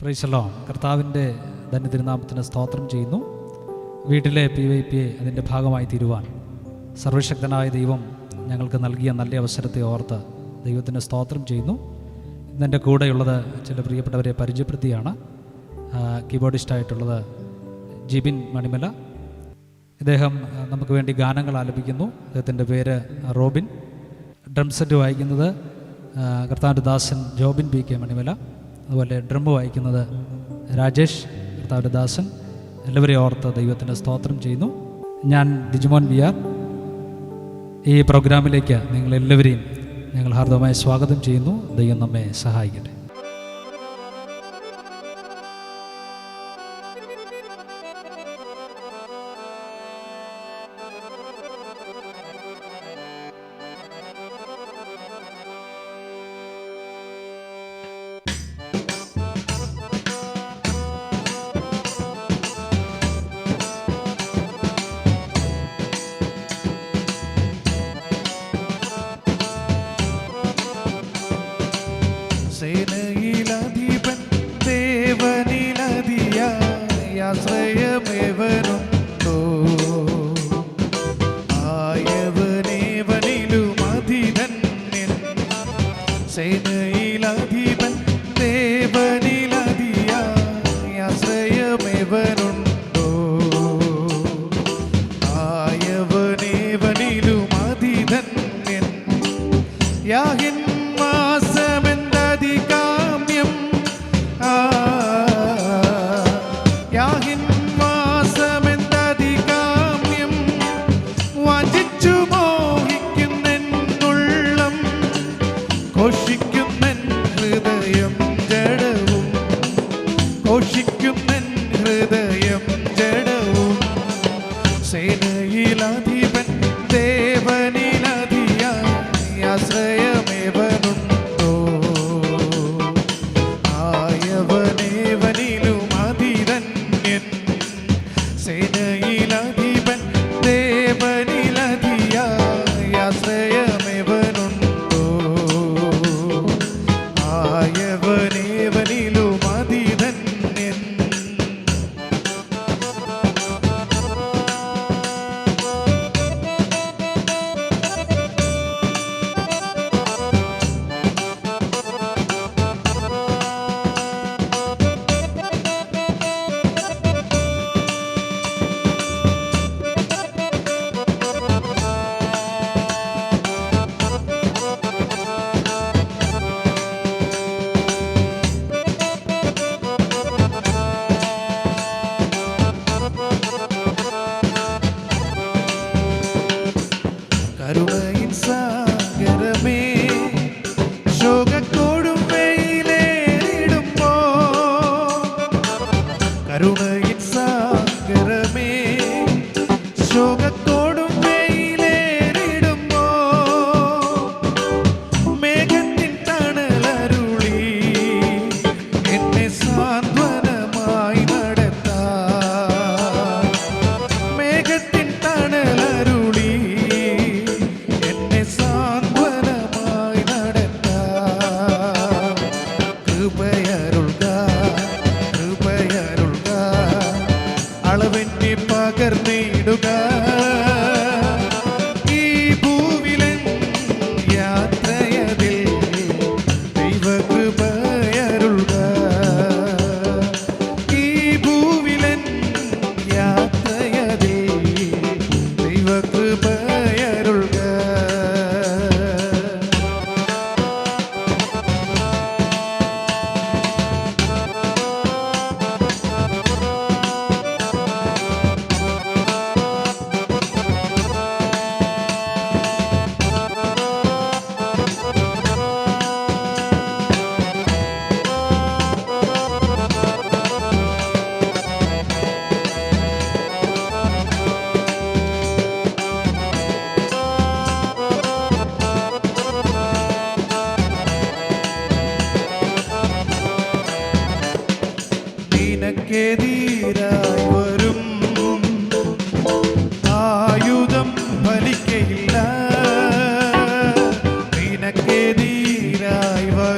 പ്രൈസലോ കർത്താവിന്റെ ധന്യ തിരുനാമത്തിന് സ്തോത്രം ചെയ്യുന്നു. വീട്ടിലെ പി വൈ പി അതിന്റെ ഭാഗമായി തീരുവാൻ സർവശക്തനായ ദൈവം ഞങ്ങൾക്ക് നൽകിയ നല്ല അവസരത്തെ ഓർത്ത് ദൈവത്തിന് സ്തോത്രം ചെയ്യുന്നു. ഇന്നെന്റെ കൂടെയുള്ളത് ചില പ്രിയപ്പെട്ടവരെ പരിചയപ്പെടുത്തിയാണ്. കീബോർഡിസ്റ്റായിട്ടുള്ളത് ജിബിൻ മണിമല. ഇദ്ദേഹം നമുക്ക് വേണ്ടി ഗാനങ്ങൾ ആലപിക്കുന്നു. അദ്ദേഹത്തിന്റെ പേര് റോബിൻ. ഡ്രം സെറ്റ് വായിക്കുന്നത് കർത്താന്റെ ദാസൻ ജോബിൻ പി കെ മണിമല. അതുപോലെ ഡ്രം വായിക്കുന്നത് രാജേഷ് കർത്താവിന്റെ ദാസൻ. എല്ലാവരെയും ഓർത്ത് ദൈവത്തിന്റെ സ്തോത്രം ചെയ്യുന്നു. ഞാൻ ദിജുമോൻ വി ആർ. ഈ പ്രോഗ്രാമിലേക്ക് നിങ്ങളെല്ലാവരെയും ഞങ്ങൾ ഹാർദവമായി സ്വാഗതം ചെയ്യുന്നു. ദൈവം നമ്മെ സഹായിക്കട്ടെ. say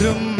வரும்